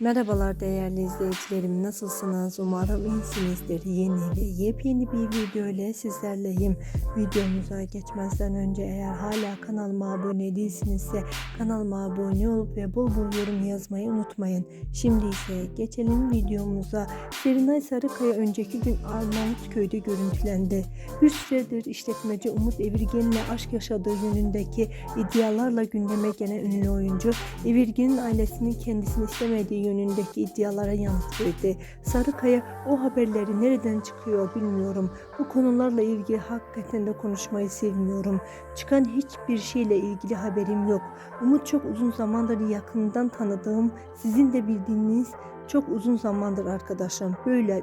Merhabalar değerli izleyicilerim. Nasılsınız? Umarım iyisinizdir. Yeni ve yepyeni bir video ile sizlerleyim. Videomuza geçmezden önce eğer hala kanalıma abone değilsinizse kanalıma abone olup ve bol bol yorum yazmayı unutmayın. Şimdi ise geçelim videomuza. Serenay Sarıkaya önceki gün Arnavutköy'de görüntülendi. Bir süredir işletmeci Umut Evirgen'le aşk yaşadığı yönündeki iddialarla gündeme gelen ünlü oyuncu Evirgen'in ailesinin kendisini istemediği yönündeki iddialara yanıt verdi. Sarıkaya o haberleri nereden çıkıyor bilmiyorum. Bu konularla ilgili hakikaten de konuşmayı sevmiyorum. Çıkan hiçbir şeyle ilgili haberim yok. Umut çok uzun zamandır yakından tanıdığım, sizin de bildiğiniz çok uzun zamandır arkadaşım. Böyle